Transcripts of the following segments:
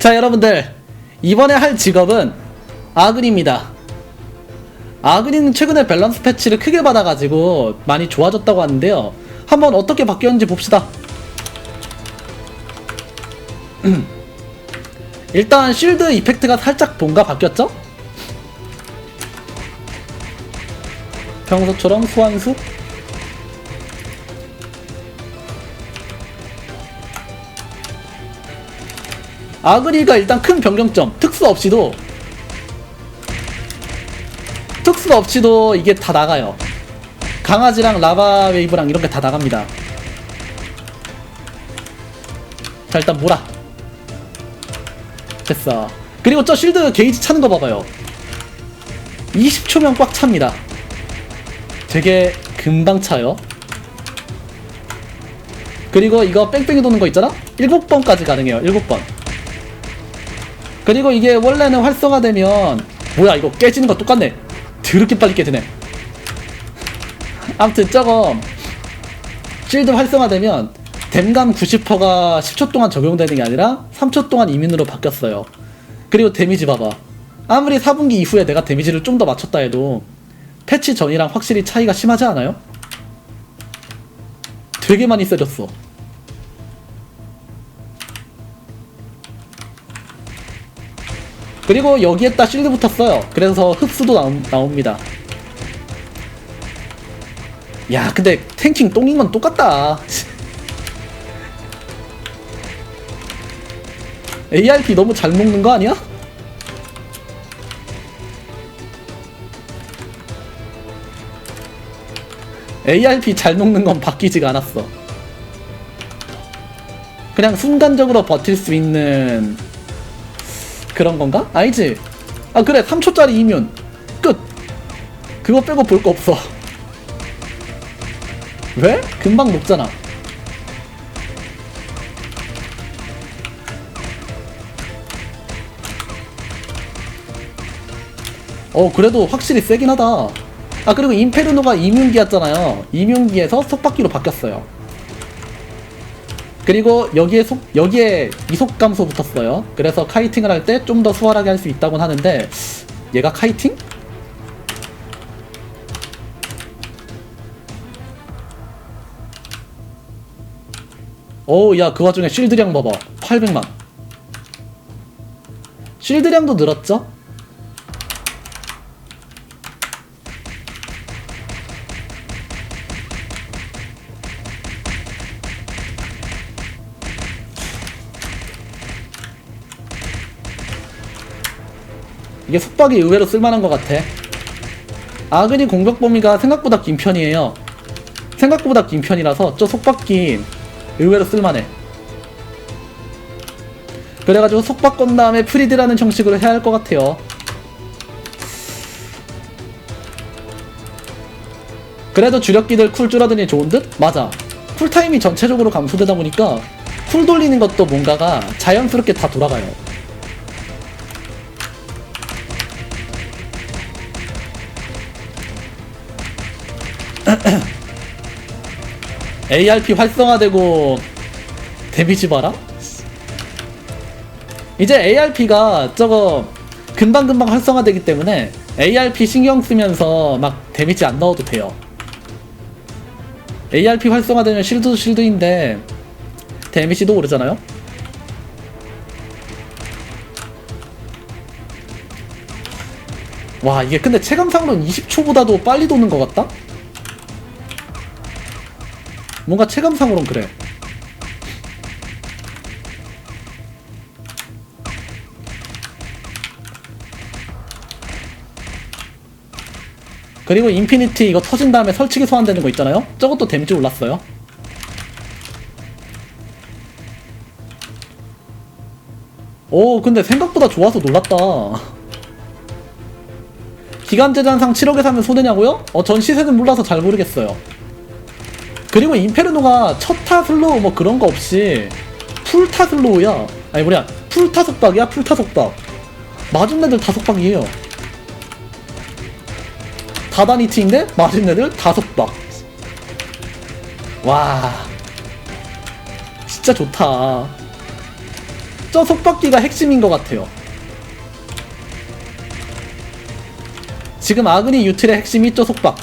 자 여러분들 이번에 할 직업은 아그리입니다. 아그리는 최근에 밸런스 패치를 크게 받아가지고 많이 좋아졌다고 하는데요. 한번 어떻게 바뀌었는지 봅시다. 일단 쉴드 이펙트가 살짝 뭔가 바뀌었죠? 평소처럼 소환수 아그리가 일단 큰 변경점 특수 없이도 특수 없이도 이게 다 나가요. 강아지랑 라바 웨이브랑 이런 게 다 나갑니다. 자 일단 몰아. 됐어. 그리고 저 실드 게이지 차는 거 봐봐요. 20초면 꽉 찹니다. 되게 금방 차요. 그리고 이거 뺑뺑이 도는 거 있잖아? 7번까지 가능해요 7번 그리고 이게 원래는 활성화되면 뭐야 이거 깨지는 거 똑같네. 드럽게 빨리 깨지네. 아무튼 저거 실드 활성화되면 댐감 90%가 10초 동안 적용되는 게 아니라 3초 동안 이민으로 바뀌었어요. 그리고 데미지 봐봐. 아무리 4분기 이후에 내가 데미지를 좀 더 맞췄다 해도 패치 전이랑 확실히 차이가 심하지 않아요? 되게 많이 세졌어 그리고 여기에다 실드 붙었어요. 그래서 흡수도 나오, 나옵니다. 야, 근데 탱킹 똥인 건 똑같다. ARP 너무 잘 먹는 거 아니야? ARP 잘 녹는 건 바뀌지가 않았어. 그냥 순간적으로 버틸 수 있는 그런 건가? 아니지. 아 그래 3초짜리 이면 끝. 그거 빼고 볼 거 없어. 왜? 금방 녹잖아. 어 그래도 확실히 세긴 하다. 아 그리고 임페르노가 이뮨기였잖아요. 이뮨기에서 속바퀴로 바뀌었어요. 그리고 여기에 속 여기에 이속 감소 붙었어요. 그래서 카이팅을 할 때 좀 더 수월하게 할 수 있다곤 하는데 얘가 카이팅? 오, 야, 그 와중에 실드량 봐봐. 800만. 실드량도 늘었죠? 이게 속박이 의외로 쓸만한 것 같아. 아그니 공격 범위가 생각보다 긴 편이에요. 생각보다 긴 편이라서 저 속박기 의외로 쓸만해. 그래가지고 속박 건 다음에 프리드라는 형식으로 해야 할 것 같아요. 그래도 주력기들 쿨 줄어드니 좋은 듯? 맞아. 쿨타임이 전체적으로 감소되다 보니까 쿨 돌리는 것도 뭔가가 자연스럽게 다 돌아가요. ARP 활성화되고 데미지 봐라? 이제 ARP가 저거 금방금방 활성화되기 때문에 ARP 신경 쓰면서 막 데미지 안 넣어도 돼요. ARP 활성화되면 실드도 실드인데 데미지도 오르잖아요? 와 이게 근데 체감상으로는 20초보다도 빨리 도는 것 같다? 뭔가 체감상으론 그래. 그리고 인피니티 이거 터진 다음에 설치기 소환되는 거 있잖아요? 저것도 데미지 올랐어요. 오, 근데 생각보다 좋아서 놀랐다. 기간제단상 7억에 사면 손해냐고요? 어, 전 시세는 몰라서 잘 모르겠어요. 그리고 임페르노가 첫 타 슬로우 뭐 그런 거 없이 풀 타 슬로우야. 아니 뭐냐 풀타 속박이야 풀타 속박. 맞은 애들 다 속박이에요. 다다니티인데 맞은 애들 다 속박. 와 진짜 좋다. 저 속박기가 핵심인 것 같아요. 지금 아그니 유틸의 핵심이 저 속박.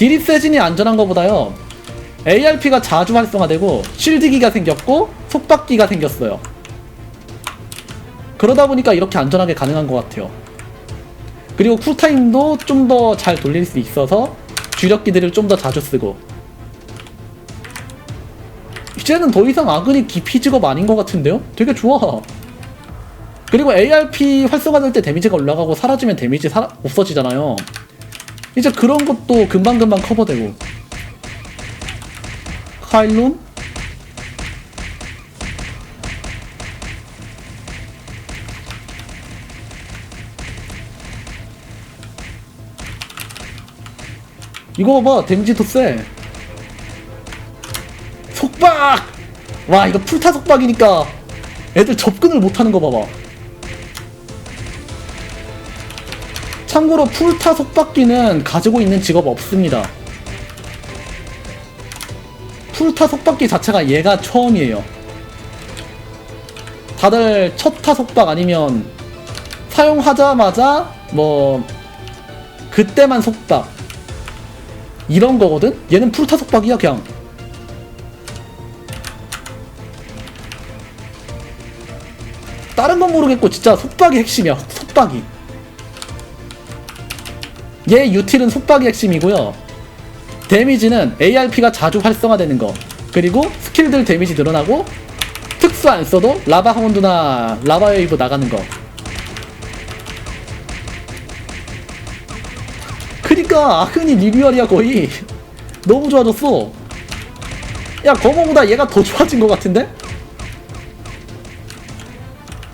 딜이 세진이 안전한 것보다요. ARP가 자주 활성화되고 쉴드기가 생겼고 속박기가 생겼어요. 그러다 보니까 이렇게 안전하게 가능한 것 같아요. 그리고 쿨타임도 좀 더 잘 돌릴 수 있어서 주력기들을 좀 더 자주 쓰고 이제는 더 이상 아그니 기피 직업 아닌 것 같은데요? 되게 좋아 그리고 ARP 활성화될 때 데미지가 올라가고 사라지면 데미지 사 없어지잖아요 이제 그런 것도 금방금방 커버되고 카일론? 이거 봐봐 데미지 더 세. 속박! 와 이거 풀타 속박이니까 애들 접근을 못하는 거 봐봐. 참고로 풀타 속박기는 가지고 있는 직업 없습니다. 풀타 속박기 자체가 얘가 처음이에요. 다들 첫 타 속박 아니면 사용하자마자 뭐 그때만 속박 이런 거거든? 얘는 풀타 속박이야 그냥 다른 건 모르겠고 진짜 속박이 핵심이야 속박이 얘 유틸은 속박이 핵심이고요. 데미지는 ARP가 자주 활성화되는 거. 그리고 스킬들 데미지 늘어나고 특수 안 써도 라바 하운드나 라바 웨이브 나가는 거. 그니까 아흔이 리뷰얼이야 거의. 너무 좋아졌어. 야 거모보다 얘가 더 좋아진 것 같은데?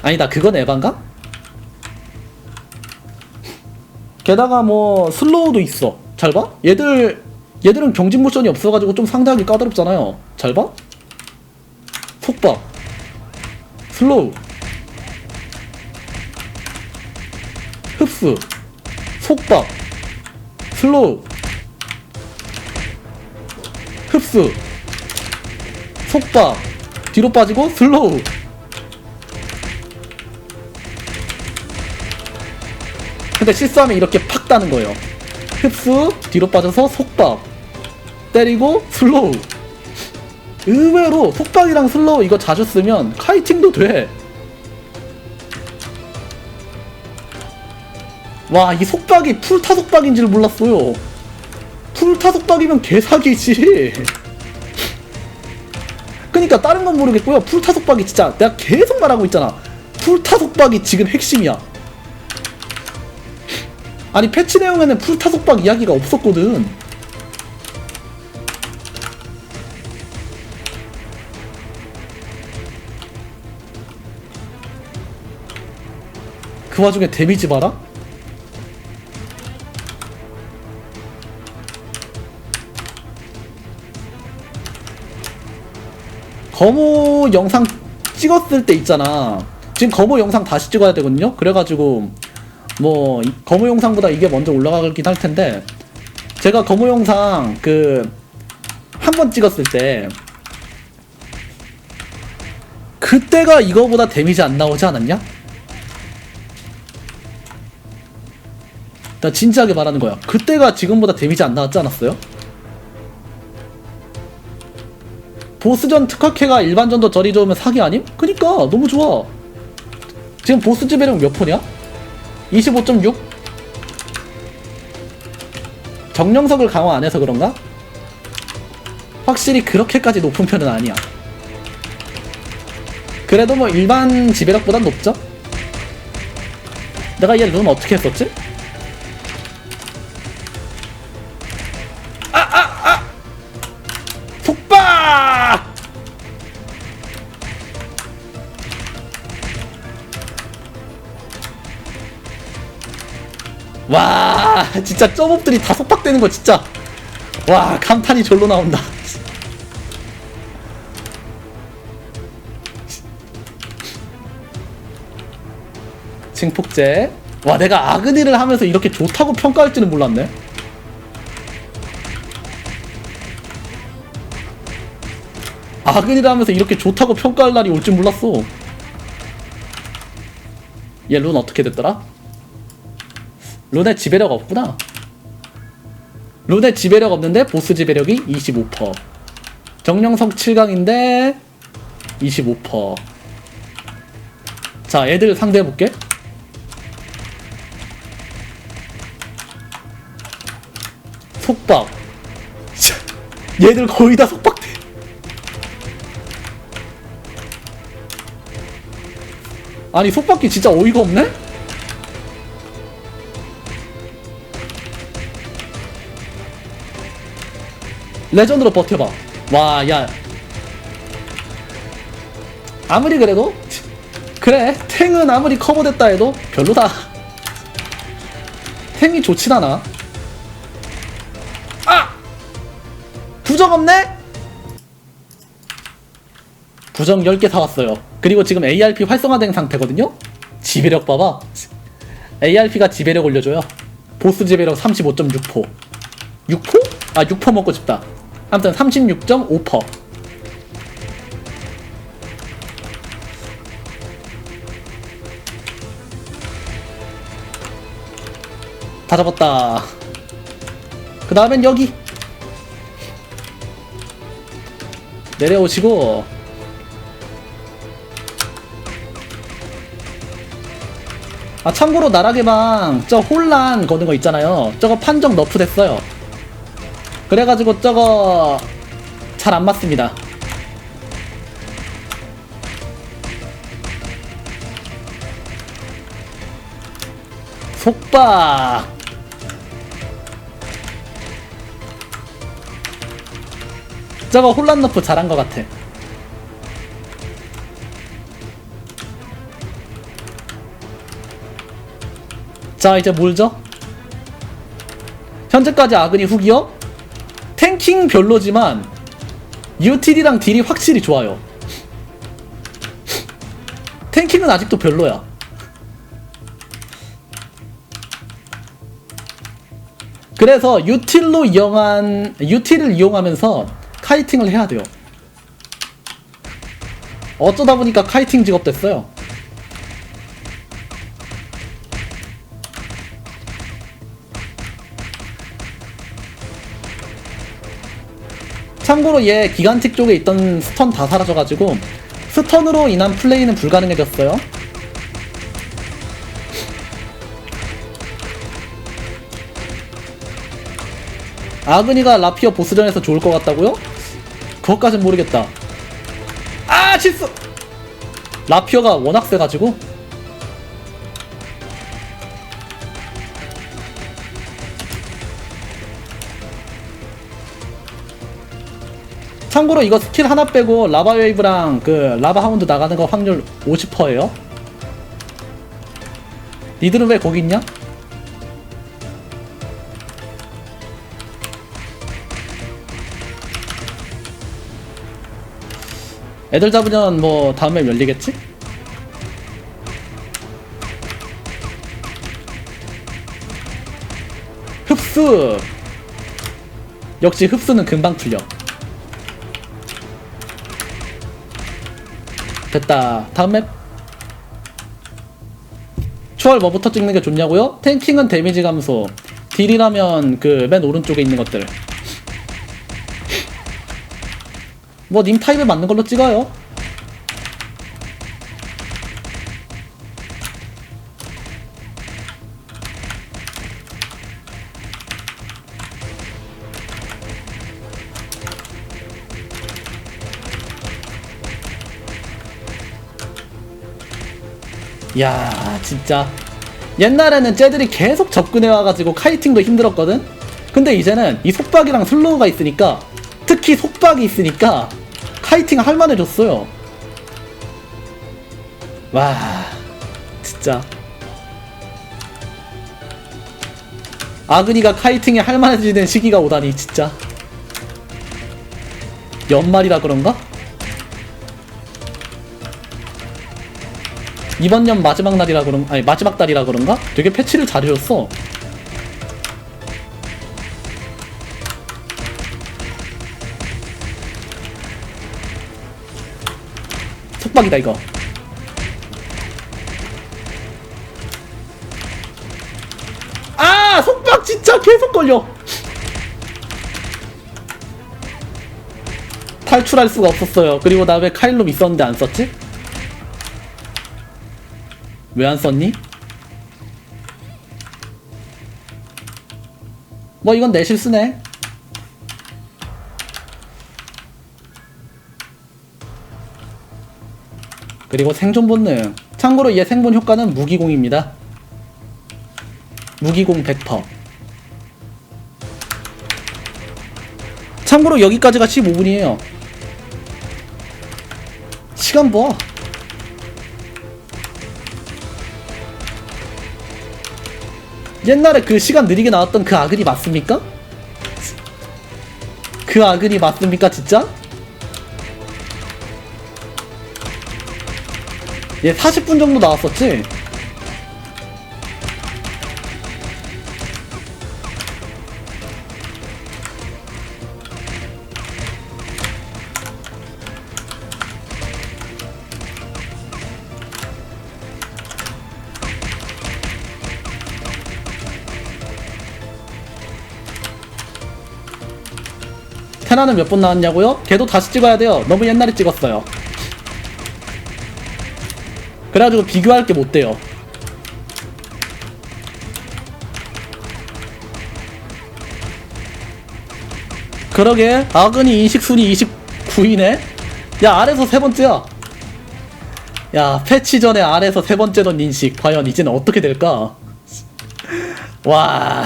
아니다 그건 에반가? 게다가 뭐 슬로우도 있어. 잘 봐? 얘들 얘들은 경직 모션이 없어가지고 좀 상대하기 까다롭잖아요. 잘 봐? 속박 슬로우. 흡수. 속박 슬로우. 흡수. 속박 뒤로 빠지고 슬로우 근데 실수하면 이렇게 팍 따는 거예요 흡수 뒤로 빠져서 속박 때리고 슬로우 의외로 속박이랑 슬로우 이거 자주 쓰면 카이팅도 돼 와, 이 속박이 풀타 속박인 줄 몰랐어요. 풀타 속박이면 개사기지. 그니까 다른 건 모르겠고요. 풀타 속박이 진짜 내가 계속 말하고 있잖아. 풀타 속박이 지금 핵심이야. 아니 패치 내용에는 풀타 속박 이야기가 없었거든. 그 와중에 데미지 봐라? 거모 영상 찍었을 때 있잖아. 지금 거모 영상 다시 찍어야 되거든요. 그래가지고 뭐 이- 거모 영상보다 이게 먼저 올라가긴 할 텐데 제가 거모 영상 그 한 번 찍었을 때 그때가 이거보다 데미지 안 나오지 않았냐? 나 진지하게 말하는 거야. 그때가 지금보다 데미지 안 나왔지 않았어요? 보스전 특화캐가 일반전도 저리 좋으면 사기 아님? 그니까 너무 좋아 지금 보스 지배력 몇 폰이야? 25.6? 정령석을 강화 안 해서 그런가? 확실히 그렇게까지 높은 편은 아니야 그래도 뭐 일반 지배력보단 높죠? 내가 얘 룬 어떻게 했었지? 아, 진짜 점업들이 다 속박되는 거 진짜. 와 감탄이 절로 나온다. 증폭제. 와 내가 아그니를 하면서 이렇게 좋다고 평가할지는 몰랐네. 아그니를 하면서 이렇게 좋다고 평가할 날이 올 줄 몰랐어. 얘 룬 어떻게 됐더라? 룬에 지배력 없구나. 룬에 지배력 없는데 보스 지배력이 25%. 정령석 7강인데 25%. 자, 애들 상대해볼게. 속박. 자, 얘들 거의 다 속박돼. 아니, 속박기 진짜 어이가 없네? 레전드로 버텨봐. 와, 야. 아무리 그래도, 그래, 탱은 아무리 커버됐다 해도 별로다. 탱이 좋진 않아. 아! 부정 없네? 부정 10개 사왔어요. 그리고 지금 ARP 활성화된 상태거든요? 지배력 봐봐. ARP가 지배력 올려줘요. 보스 지배력 35.6%. 6%? 아, 6% 먹고 싶다. 아무튼 36.5%. 다 잡았다. 그 다음엔 여기. 내려오시고. 아, 참고로 나락의방, 저 혼란 거는 거 있잖아요. 저거 판정 너프 됐어요. 그래가지고 저거 잘 안 맞습니다. 속박. 저거 혼란 너프 잘한 것 같아. 자 이제 뭘죠? 현재까지 아그니 후기요? 탱킹 별로지만 유틸이랑 딜이 확실히 좋아요. 탱킹은 아직도 별로야. 그래서 유틸로 이용한 유틸을 이용하면서 카이팅을 해야 돼요. 어쩌다 보니까 카이팅 직업 됐어요. 참고로 얘 기간틱 쪽에 있던 스턴 다 사라져가지고 스턴으로 인한 플레이는 불가능해졌어요. 아그니가 라피어 보스전에서 좋을 것 같다고요? 그것까진 모르겠다. 아 실수! 라피어가 워낙 세가지고 참고로 이거 스킬 하나 빼고 라바 웨이브랑 그 라바 하운드 나가는 거 확률 50%예요. 니들은 왜 거기 있냐? 애들 잡으면 뭐 다음에 열리겠지? 흡수! 역시 흡수는 금방 풀려. 됐다. 다음 맵. 추월 뭐부터 찍는 게 좋냐고요? 탱킹은 데미지 감소. 딜이라면 그 맨 오른쪽에 있는 것들. 뭐 님 타입에 맞는 걸로 찍어요. 야 진짜. 옛날에는 쟤들이 계속 접근해 와가지고 카이팅도 힘들었거든? 근데 이제는 이 속박이랑 슬로우가 있으니까 특히 속박이 있으니까 카이팅 할만해졌어요. 와 진짜. 아그니가 카이팅에 할만해지는 시기가 오다니 진짜. 연말이라 그런가? 이번 년 마지막 날이라 그런 아니 마지막 달이라 그런가? 되게 패치를 잘해줬어. 속박이다 이거 아 속박 진짜 계속 걸려 탈출할 수가 없었어요 그리고 나 왜 카일롬 있었는데 안 썼지? 왜 안 썼니? 뭐 이건 내 실수네 그리고 생존 본능. 참고로 얘 생존 효과는 무기공입니다. 무기공 100%. 참고로 여기까지가 15분이에요. 시간 봐. 옛날에 그 시간 느리게 나왔던 그 아글이 맞습니까? 그 아글이 맞습니까, 진짜? 얘 40분 정도 나왔었지? 테라는 몇분 나왔냐고요? 걔도 다시 찍어야 돼요. 너무 옛날에 찍었어요. 그래가지고 비교할 게 못 돼요. 그러게 아근이 인식순위 29위네? 야 아래서 세 번째야 야 패치 전에 아래서 세 번째던 인식 과연 이제는 어떻게 될까? 와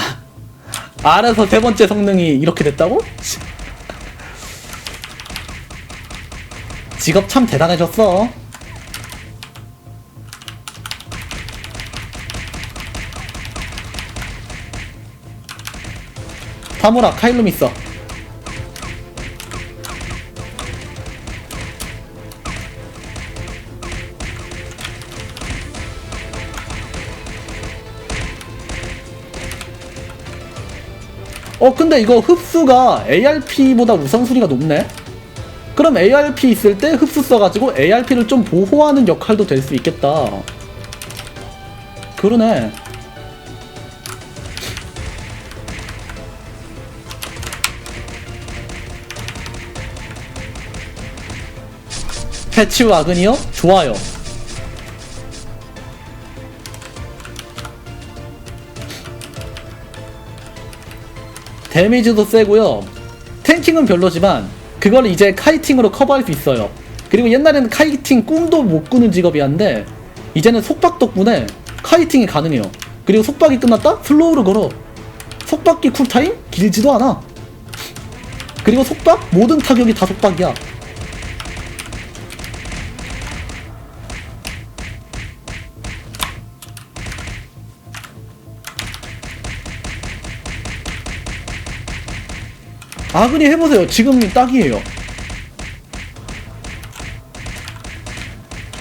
아래서 세 번째 성능이 이렇게 됐다고? 직업 참 대단해졌어 타무라 카일룸 있어 어 근데 이거 흡수가 ARP보다 우선순위가 높네? 그럼 ARP 있을 때 흡수 써가지고 ARP를 좀 보호하는 역할도 될 수 있겠다 그러네 패치 후 아근이요? 좋아요. 데미지도 세고요. 탱킹은 별로지만 그걸 이제 카이팅으로 커버할 수 있어요. 그리고 옛날에는 카이팅 꿈도 못 꾸는 직업이었는데 이제는 속박 덕분에 카이팅이 가능해요. 그리고 속박이 끝났다? 슬로우로 걸어. 속박기 쿨타임? 길지도 않아. 그리고 속박? 모든 타격이 다 속박이야. 아그니 해보세요. 지금이 딱이에요.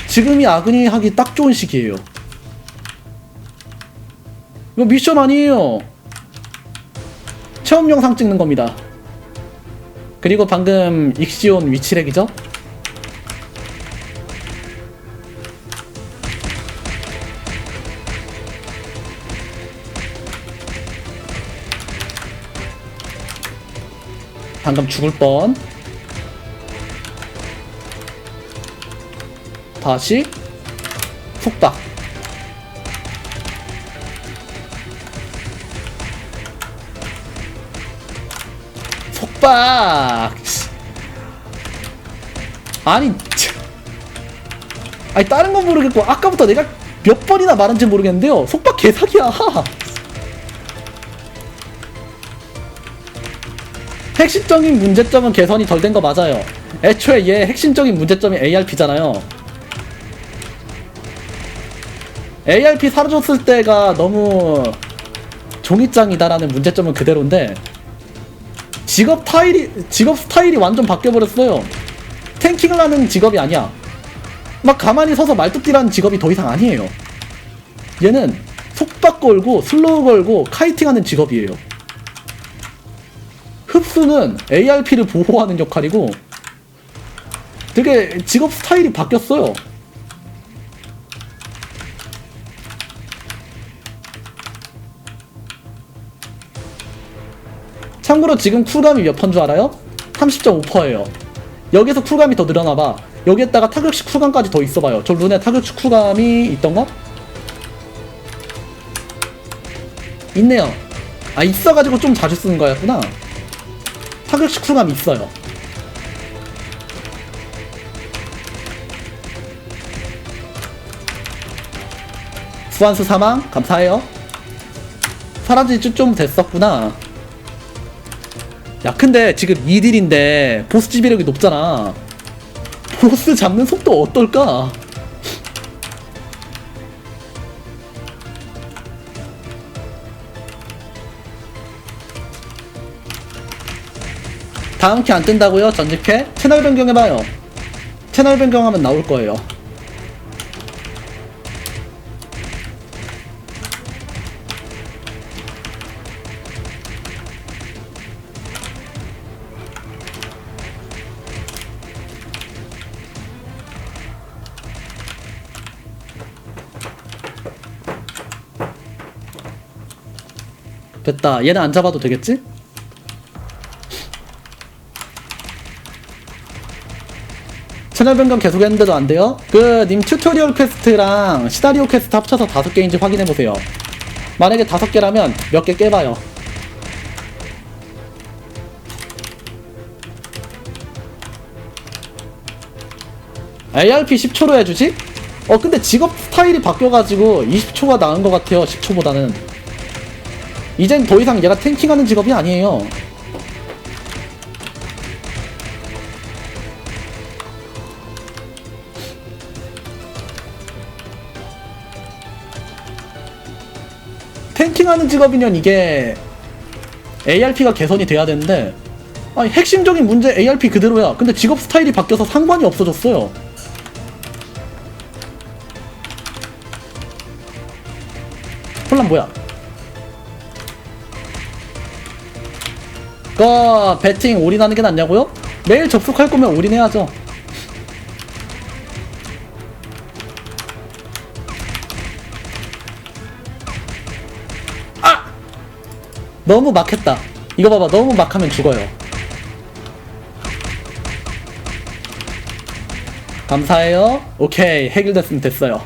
지금이 아그니 하기 딱 좋은 시기예요. 이거 미션 아니에요. 체험 영상 찍는 겁니다. 그리고 방금 익시온 위치렉이죠? 방금 죽을 뻔. 다시 속박. 속박. 아니, 참. 아니 다른 건 모르겠고 아까부터 내가 몇 번이나 말한지 모르겠는데요. 속박 개사기야. 핵심적인 문제점은 개선이 덜 된 거 맞아요. 애초에 얘 핵심적인 문제점이 ARP잖아요. ARP 사라졌을 때가 너무 종이장이다라는 문제점은 그대로인데 직업 타일이 직업 스타일이 완전 바뀌어 버렸어요. 탱킹을 하는 직업이 아니야. 막 가만히 서서 말뚝질하는 직업이 더 이상 아니에요. 얘는 속박 걸고 슬로우 걸고 카이팅하는 직업이에요. 흡수는 ARP를 보호하는 역할이고 되게 직업 스타일이 바뀌었어요. 참고로 지금 쿨감이 몇펀줄 알아요? 30.5%예요. 여기서 쿨감이 더 늘어나봐. 여기에다가 타격식 쿨감까지 더 있어봐요. 저 룬에 타격식 쿨감이 있던가? 있네요. 아 있어가지고 좀 자주 쓰는 거였구나. 타격식 쿨감이 있어요. 수완수 사망 감사해요. 사라진 지좀 됐었구나. 야 근데 지금 2딜인데 보스 지배력이 높잖아. 보스 잡는 속도 어떨까? 다음 키 안 뜬다고요? 전직회? 채널 변경해봐요. 채널 변경하면 나올 거예요. 됐다. 얘는 안 잡아도 되겠지? 채널 변경 계속 했는데도 안 돼요? 그, 님 튜토리얼 퀘스트랑 시나리오 퀘스트 합쳐서 다섯 개인지 확인해보세요. 만약에 다섯 개라면 몇 개 깨봐요. ARP 10초로 해주지? 어, 근데 직업 스타일이 바뀌어가지고 20초가 나은 것 같아요, 10초보다는. 이젠 더 이상 얘가 탱킹하는 직업이 아니에요. 탱킹하는 직업이면 이게 ARP가 개선이 돼야 되는데 아니 핵심적인 문제 ARP 그대로야. 근데 직업 스타일이 바뀌어서 상관이 없어졌어요. 혼란 뭐야? 그 배팅 올인하는 게 낫냐고요? 매일 접속할 거면 올인해야죠. 너무 막했다. 이거 봐봐, 너무 막하면 죽어요. 감사해요. 오케이, 해결됐으면 됐어요.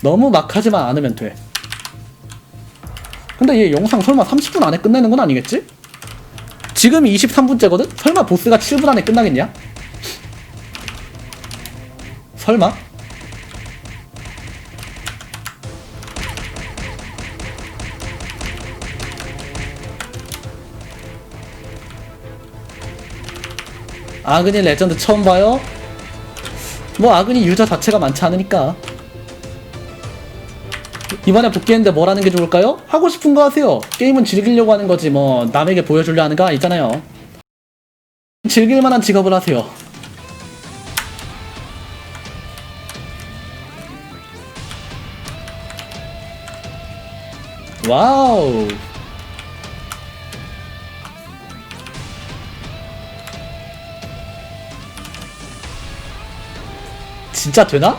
너무 막하지만 않으면 돼. 근데 얘 영상 설마 30분 안에 끝내는 건 아니겠지? 지금 23분째거든? 설마 보스가 7분 안에 끝나겠냐? 설마? 아그니 레전드 처음 봐요? 뭐 아그니 유저 자체가 많지 않으니까 이번에 복귀했는데 뭘 하는 게 좋을까요? 하고 싶은 거 하세요. 게임은 즐기려고 하는 거지 뭐 남에게 보여주려 하는 거 아니잖아요. 즐길 만한 직업을 하세요. 와우. 진짜 되나?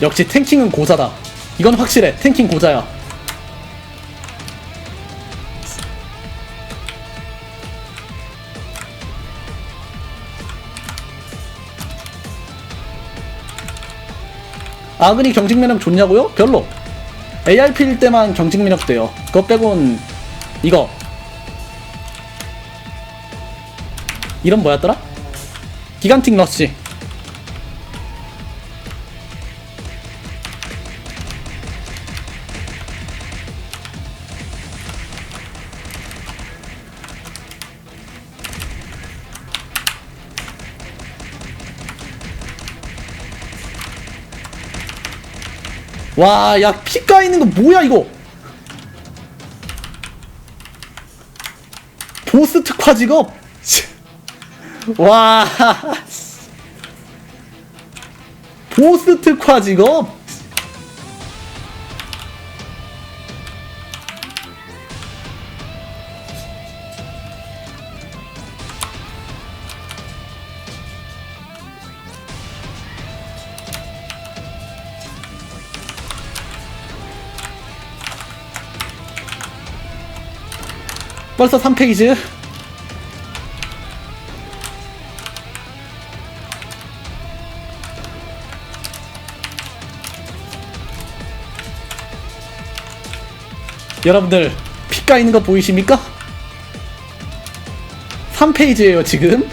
역시 탱킹은 고자다. 이건 확실해. 탱킹 고자야. 아그니 경직 면역 좋냐고요? 별로. ARP일 때만 경직 면역 돼요. 그거 빼곤 이거 이런 뭐였더라? 기간틱 러쉬. 와, 야, 피가 있는 거 뭐야, 이거? 보스 특화 직업? 와. 보스 특화 직업? 벌써 3페이지? 여러분들 피 까이는 거 보이십니까? 3페이지예요 지금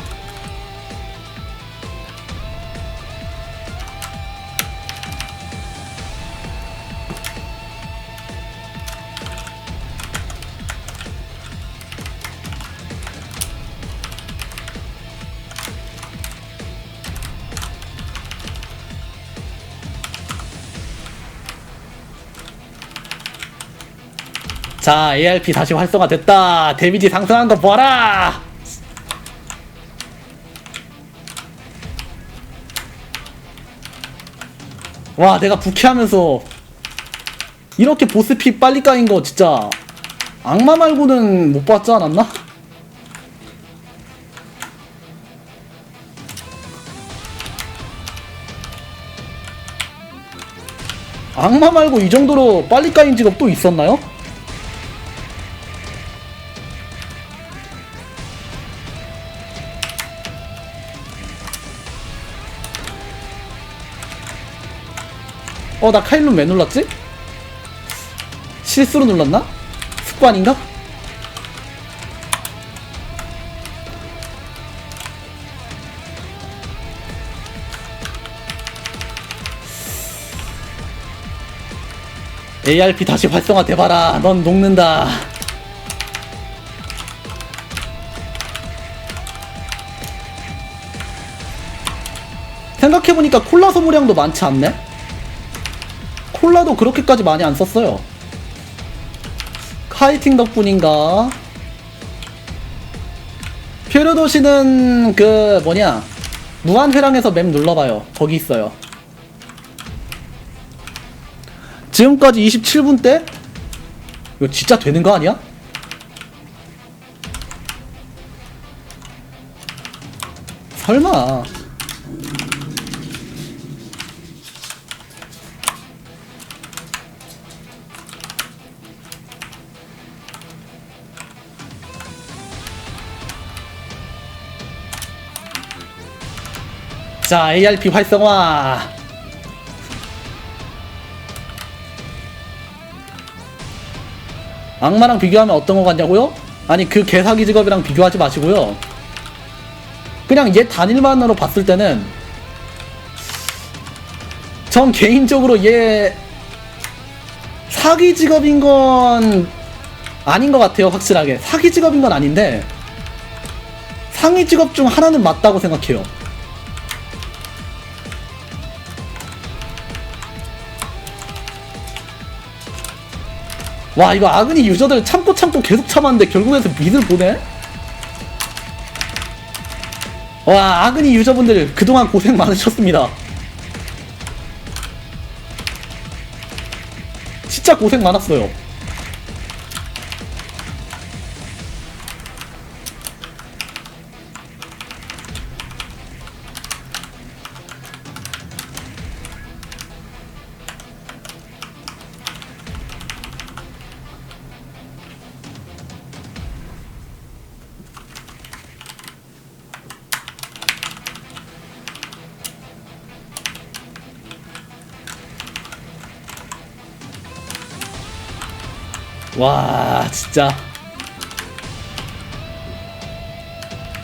자 ARP 다시 활성화됐다 데미지 상승한 거 봐라 와 내가 부캐하면서 이렇게 보스피 빨리 까인 거 진짜 악마 말고는 못 봤지 않았나? 악마 말고 이 정도로 빨리 까인 직업 또 있었나요? 어, 나 카일룬 왜 눌렀지? 실수로 눌렀나? 습관인가? ARP 다시 활성화 돼봐라. 넌 녹는다. 생각해보니까 콜라 소모량도 많지 않네? 콜라도 그렇게까지 많이 안 썼어요. 카이팅 덕분인가? 표류도시는 그 뭐냐 무한회랑에서 맵 눌러봐요. 거기 있어요. 지금까지 27분 때? 이거 진짜 되는 거 아니야? 설마. 자, ARP 활성화. 악마랑 비교하면 어떤 거 같냐고요? 아니 그 개사기 직업이랑 비교하지 마시고요. 그냥 얘 단일만으로 봤을 때는 전 개인적으로 얘 사기 직업인 건 아닌 것 같아요 확실하게 사기 직업인 건 아닌데 상위 직업 중 하나는 맞다고 생각해요. 와 이거 아그니 유저들 참고 참고 계속 참았는데 결국에서 미들 보네? 와 아그니 유저분들 그동안 고생 많으셨습니다 진짜 고생 많았어요 와 진짜.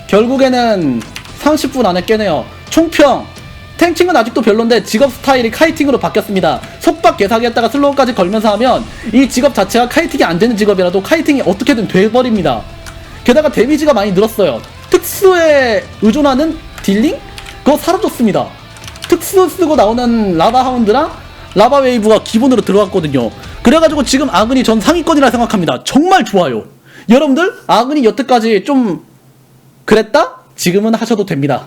결국에는 30분 안에 깨네요. 총평! 탱칭은 아직도 별론데 직업 스타일이 카이팅으로 바뀌었습니다. 속박 개사기 했다가 슬로우까지 걸면서 하면 이 직업 자체가 카이팅이 안 되는 직업이라도 카이팅이 어떻게든 돼버립니다. 게다가 데미지가 많이 늘었어요. 특수에 의존하는 딜링? 그거 사라졌습니다. 특수 쓰고 나오는 라바 하운드랑 라바 웨이브가 기본으로 들어갔거든요. 그래가지고 지금 아근이 전 상위권이라 생각합니다. 정말 좋아요. 여러분들 아근이 여태까지 좀 그랬다? 지금은 하셔도 됩니다.